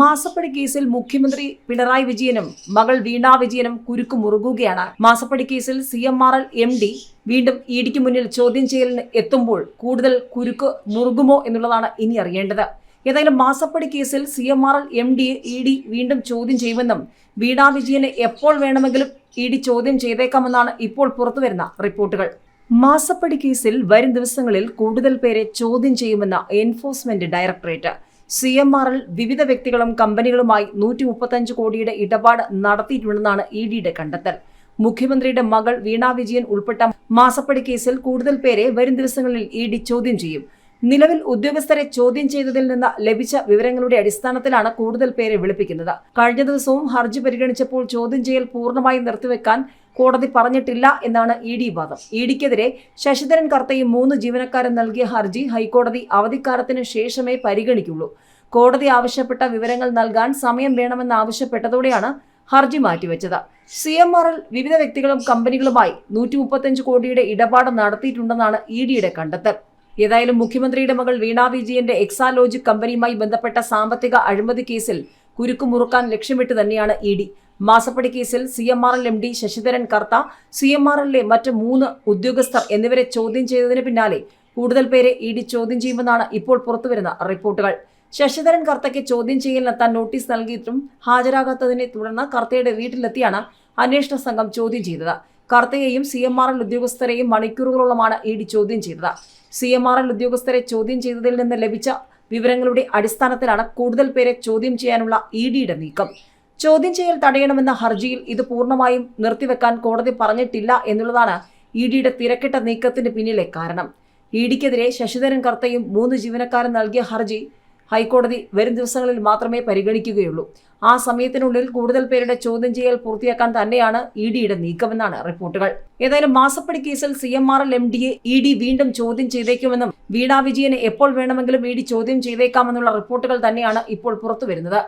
മാസപ്പടി കേസിൽ മുഖ്യമന്ത്രി പിണറായി വിജയനും മകൾ വീണ വിജയനും കുരുക്കു മുറുകുകയാണ്. മാസപ്പടി കേസിൽ C M R L M D വീണ്ടും ഇഡിക്ക് മുന്നിൽ ചോദ്യം ചെയ്യലിന് എത്തുമ്പോൾ കൂടുതൽ കുരുക്ക് മുറുകുമോ എന്നുള്ളതാണ് ഇനി അറിയേണ്ടത്. ഏതായാലും മാസപ്പടി കേസിൽ C M R L M D E D വീണ്ടും ചോദ്യം ചെയ്യുമെന്നും വീണ വിജയനെ എപ്പോൾ വേണമെങ്കിലും ഇ ഡി ചോദ്യം ചെയ്തേക്കാമെന്നാണ് ഇപ്പോൾ പുറത്തുവരുന്ന റിപ്പോർട്ടുകൾ. മാസപ്പടി കേസിൽ വരും ദിവസങ്ങളിൽ കൂടുതൽ പേരെ ചോദ്യം ചെയ്യുമെന്ന എൻഫോഴ്സ്മെന്റ് ഡയറക്ടറേറ്റ്. സി എം ആറിൽ വിവിധ വ്യക്തികളും കമ്പനികളുമായി നൂറ്റി മുപ്പത്തഞ്ച് കോടിയുടെ ഇടപാട് നടത്തിയിട്ടുണ്ടെന്നാണ് ഇ ഡിയുടെ കണ്ടെത്തൽ. മുഖ്യമന്ത്രിയുടെ മകൾ വീണ വിജയൻ ഉൾപ്പെട്ട മാസപ്പടി കേസിൽ കൂടുതൽ പേരെ വരും ദിവസങ്ങളിൽ ഇ ഡി ചോദ്യം ചെയ്യും. നിലവിൽ ഉദ്യോഗസ്ഥരെ ചോദ്യം ചെയ്തതിൽ നിന്ന് ലഭിച്ച വിവരങ്ങളുടെ അടിസ്ഥാനത്തിലാണ് കൂടുതൽ പേരെ വിളിപ്പിക്കുന്നത്. കഴിഞ്ഞ ദിവസവും ഹർജി പരിഗണിച്ചപ്പോൾ ചോദ്യം ചെയ്യൽ പൂർണമായി നിർത്തിവെക്കാൻ കോടതി പറഞ്ഞിട്ടില്ല എന്നാണ് ഇ ഡി വാദം. ഇ ഡിക്കെതിരെ ശശിധരൻ കർത്തയും മൂന്ന് ജീവനക്കാരും നൽകിയ ഹർജി ഹൈക്കോടതി അവധിക്കാലത്തിന് ശേഷമേ പരിഗണിക്കുള്ളൂ. കോടതി ആവശ്യപ്പെട്ട വിവരങ്ങൾ നൽകാൻ സമയം വേണമെന്ന് ആവശ്യപ്പെട്ടതോടെയാണ് ഹർജി മാറ്റിവെച്ചത്. സി എം ആറിൽ വിവിധ വ്യക്തികളും കമ്പനികളുമായി നൂറ്റി മുപ്പത്തഞ്ച് കോടിയുടെ ഇടപാട് നടത്തിയിട്ടുണ്ടെന്നാണ് ഇ ഡിയുടെ കണ്ടെത്തൽ. ഏതായാലും മുഖ്യമന്ത്രിയുടെ മകൾ വീണ വിജയന്റെ എക്സാലോജിക് കമ്പനിയുമായി ബന്ധപ്പെട്ട സാമ്പത്തിക അഴിമതി കേസിൽ കുരുക്കുമുറുക്കാൻ ലക്ഷ്യമിട്ട് തന്നെയാണ് ഇ ഡി. മാസപ്പടി കേസിൽ C M R L M D Sasidharan Kartha C M R എല്ലിലെ മറ്റ് മൂന്ന് ഉദ്യോഗസ്ഥർ എന്നിവരെ ചോദ്യം ചെയ്തതിന് പിന്നാലെ കൂടുതൽ പേരെ ഇ ഡി ചോദ്യം ചെയ്യുമെന്നാണ് ഇപ്പോൾ പുറത്തുവരുന്ന റിപ്പോർട്ടുകൾ. ശശിധരൻ കർത്തയ്ക്ക് ചോദ്യം ചെയ്യലിനെത്താൻ നോട്ടീസ് നൽകിയിട്ടും ഹാജരാകാത്തതിനെ തുടർന്ന് കർത്തയുടെ വീട്ടിലെത്തിയാണ് അന്വേഷണ സംഘം ചോദ്യം ചെയ്തത്. കർത്തയെയും സി എം ആർ എൽ ഉദ്യോഗസ്ഥരെയും മണിക്കൂറുകളോളമാണ് ഇ ഡി ചോദ്യം ചെയ്തത്. സി എം ആർ എൽ ഉദ്യോഗസ്ഥരെ ചോദ്യം ചെയ്തതിൽ നിന്ന് ലഭിച്ച വിവരങ്ങളുടെ അടിസ്ഥാനത്തിലാണ് കൂടുതൽ പേരെ ചോദ്യം ചെയ്യാനുള്ള ഇ ഡിയുടെ നീക്കം. ചോദ്യം ചെയ്യൽ തടയണമെന്ന ഹർജിയിൽ ഇത് പൂർണമായും നിർത്തിവെക്കാൻ കോടതി പറഞ്ഞിട്ടില്ല എന്നുള്ളതാണ് ഇ ഡിയുടെ തിരക്കിട്ട നീക്കത്തിന് പിന്നിലെ കാരണം. ഇ ഡിക്കെതിരെ ശശിധരൻ കർത്തയും മൂന്ന് ജീവനക്കാരും നൽകിയ ഹർജി ഹൈക്കോടതി വരും ദിവസങ്ങളിൽ മാത്രമേ പരിഗണിക്കുകയുള്ളൂ. ആ സമയത്തിനുള്ളിൽ കൂടുതൽ പേരുടെ ചോദ്യം ചെയ്യൽ പൂർത്തിയാക്കാൻ തന്നെയാണ് ഇ ഡിയുടെ നീക്കമെന്നാണ് റിപ്പോർട്ടുകൾ. ഏതായാലും മാസപ്പടി കേസിൽ C M R L M ഡിയെ E D വീണ്ടും ചോദ്യം ചെയ്തേക്കുമെന്നും വീണാ വിജയനെ എപ്പോൾ വേണമെങ്കിലും ഇ ഡി ചോദ്യം ചെയ്തേക്കാമെന്നുള്ള റിപ്പോർട്ടുകൾ തന്നെയാണ് ഇപ്പോൾ പുറത്തുവരുന്നത്.